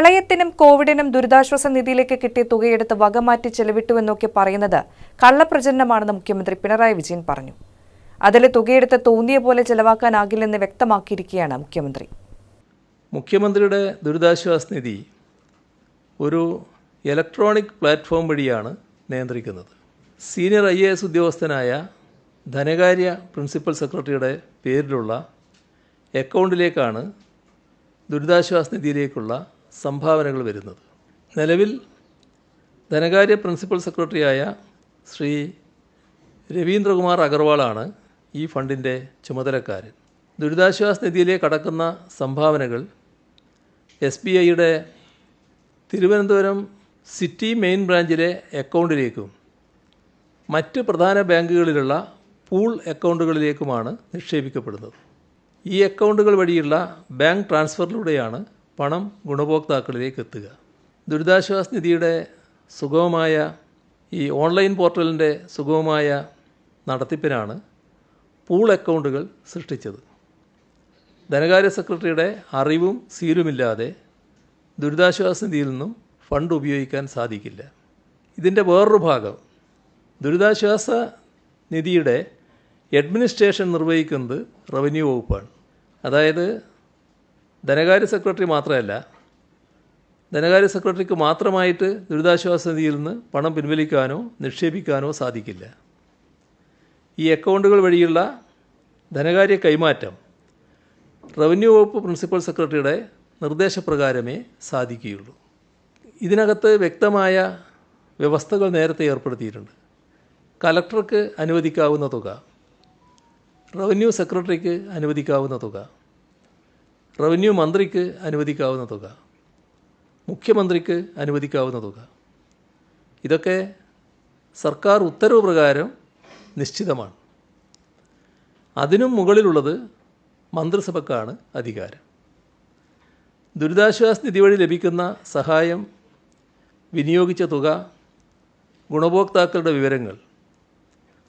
പ്രളയത്തിനും കോവിഡിനും ദുരിതാശ്വാസ നിധിയിലേക്ക് കിട്ടിയ തുകയെടുത്ത് വകമാറ്റി ചെലവിട്ടുവെന്നൊക്കെ പറയുന്നത് കള്ളപ്രചരണമാണെന്ന് മുഖ്യമന്ത്രി പിണറായി വിജയൻ പറഞ്ഞു. അതിലെ തുകയെടുത്ത് തോന്നിയ പോലെ ചെലവാക്കാനാകില്ലെന്ന് വ്യക്തമാക്കിയിരിക്കുകയാണ് മുഖ്യമന്ത്രി. മുഖ്യമന്ത്രിയുടെ ദുരിതാശ്വാസ നിധി ഒരു ഇലക്ട്രോണിക് പ്ലാറ്റ്ഫോം വഴിയാണ് നിയന്ത്രിക്കുന്നത്. സീനിയർ ഐ എ എസ് ഉദ്യോഗസ്ഥനായ ധനകാര്യ പ്രിൻസിപ്പൽ സെക്രട്ടറിയുടെ പേരിലുള്ള അക്കൗണ്ടിലേക്കാണ് ദുരിതാശ്വാസ നിധിയിലേക്കുള്ള സംഭാവനകൾ വരുന്നത്. നിലവിൽ ധനകാര്യ പ്രിൻസിപ്പൽ സെക്രട്ടറിയായ ശ്രീ രവീന്ദ്രകുമാർ അഗർവാളാണ് ഈ ഫണ്ടിന്റെ ചുമതലക്കാരൻ. ദുരിതാശ്വാസ നിധിയിലേക്ക് കടക്കുന്ന സംഭാവനകൾ എസ് ബി ഐയുടെ തിരുവനന്തപുരം സിറ്റി മെയിൻ ബ്രാഞ്ചിലെ അക്കൗണ്ടിലേക്കും മറ്റ് പ്രധാന ബാങ്കുകളിലുള്ള പൂൾ അക്കൗണ്ടുകളിലേക്കുമാണ് നിക്ഷേപിക്കപ്പെടുന്നത്. ഈ അക്കൗണ്ടുകൾ വഴിയുള്ള ബാങ്ക് ട്രാൻസ്ഫറിലൂടെയാണ് പണം ഗുണഭോക്താക്കളിലേക്ക് എത്തുക ദുരിതാശ്വാസ നിധിയുടെ സുഗമമായ ഈ ഓൺലൈൻ പോർട്ടലിന്റെ സുഗമമായ നടത്തിപ്പിനാണ് പൂൾ അക്കൗണ്ടുകൾ സൃഷ്ടിച്ചത്. ധനകാര്യ സെക്രട്ടറിയുടെ അറിവും സീലുമില്ലാതെ ദുരിതാശ്വാസ നിധിയിൽ നിന്നും ഫണ്ട് ഉപയോഗിക്കാൻ സാധിക്കില്ല. ഇതിന്റെ വേറൊരു ഭാഗം ദുരിതാശ്വാസ നിധിയുടെ അഡ്മിനിസ്ട്രേഷൻ നിർവഹിക്കുന്നത് റവന്യൂ വകുപ്പാണ്. അതായത് ധനകാര്യ സെക്രട്ടറി മാത്രമല്ല ധനകാര്യ സെക്രട്ടറിക്ക് മാത്രമായിട്ട് ദുരിതാശ്വാസ നിധിയിൽ നിന്ന് പണം പിൻവലിക്കാനോ നിക്ഷേപിക്കാനോ സാധിക്കില്ല. ഈ അക്കൗണ്ടുകൾ വഴിയുള്ള ധനകാര്യ കൈമാറ്റം റവന്യൂ വകുപ്പ് പ്രിൻസിപ്പൽ സെക്രട്ടറിയുടെ നിർദ്ദേശപ്രകാരമേ സാധിക്കുകയുള്ളൂ. ഇതിനകത്ത് വ്യക്തമായ വ്യവസ്ഥകൾ നേരത്തെ ഏർപ്പെടുത്തിയിട്ടുണ്ട്. കലക്ടർക്ക് അനുവദിക്കാവുന്ന തുക റവന്യൂ സെക്രട്ടറിക്ക് അനുവദിക്കാവുന്ന തുക റവന്യൂ മന്ത്രിക്ക് അനുവദിക്കാവുന്ന തുക മുഖ്യമന്ത്രിക്ക് അനുവദിക്കാവുന്ന തുക. ഇതൊക്കെ സർക്കാർ ഉത്തരവ് പ്രകാരം നിശ്ചിതമാണ്. അതിനും മുകളിലുള്ളത് മന്ത്രിസഭക്കാണ് അധികാരം. ദുരിതാശ്വാസ നിധി വഴി ലഭിക്കുന്ന സഹായം വിനിയോഗിച്ച തുക ഗുണഭോക്താക്കളുടെ വിവരങ്ങൾ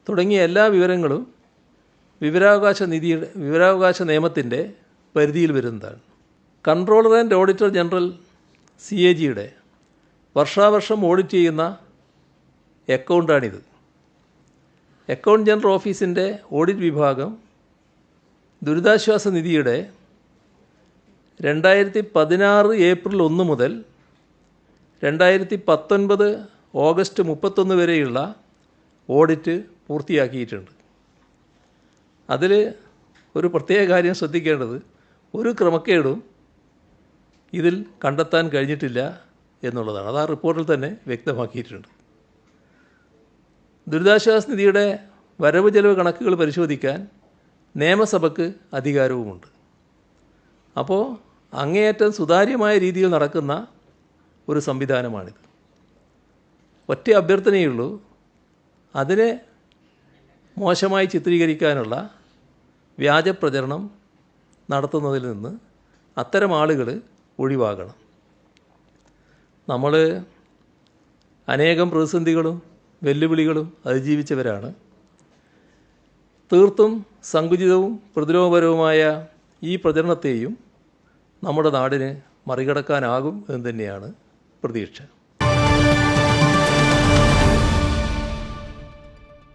തുടങ്ങിയ എല്ലാ വിവരങ്ങളും വിവരാവകാശ നിധിയുടെ വിവരാവകാശ നിയമത്തിന്റെ പരിധിയിൽ വരുന്നതാണ്. Controller and auditor general C A ജിയുടെ വർഷാവർഷം ഓഡിറ്റ് ചെയ്യുന്ന അക്കൗണ്ടാണിത്. അക്കൗണ്ട് ജനറൽ ഓഫീസിന്റെ ഓഡിറ്റ് വിഭാഗം ദുരിതാശ്വാസ നിധിയുടെ രണ്ടായിരത്തി പതിനാറ് ഏപ്രിൽ ഒന്ന് മുതൽ രണ്ടായിരത്തി പത്തൊൻപത് ഓഗസ്റ്റ് മുപ്പത്തൊന്ന് വരെയുള്ള ഓഡിറ്റ് പൂർത്തിയാക്കിയിട്ടുണ്ട്. അതിൽ ഒരു പ്രത്യേക കാര്യം ശ്രദ്ധിക്കേണ്ടത് ഒരു ക്രമക്കേടും ഇതിൽ കണ്ടെത്താൻ കഴിഞ്ഞിട്ടില്ല എന്നുള്ളതാണ്. അത് ആ റിപ്പോർട്ടിൽ തന്നെ വ്യക്തമാക്കിയിട്ടുണ്ട്. ദുരിതാശ്വാസ നിധിയുടെ വരവ് ചെലവ് കണക്കുകൾ പരിശോധിക്കാൻ നിയമസഭയ്ക്ക് അധികാരവുമുണ്ട്. അപ്പോൾ അങ്ങേയറ്റം സുതാര്യമായ രീതിയിൽ നടക്കുന്ന ഒരു സംവിധാനമാണിത്. ഒറ്റ അഭ്യർത്ഥനയുള്ളൂ. അതിനെ മോശമായി ചിത്രീകരിക്കാനുള്ള വ്യാജ പ്രചരണം നടത്തുന്നതിൽ നിന്ന് അത്തരം ആളുകൾ ഒഴിവാകണം. നമ്മൾ അനേകം പ്രതിസന്ധികളും വെല്ലുവിളികളും അതിജീവിച്ചവരാണ്. തീർത്തും സങ്കുചിതവും പ്രതിരോധപരവുമായ ഈ പ്രചരണത്തെയും നമ്മുടെ നാടിന് മറികടക്കാനാകും എന്ന് തന്നെയാണ് പ്രതീക്ഷ.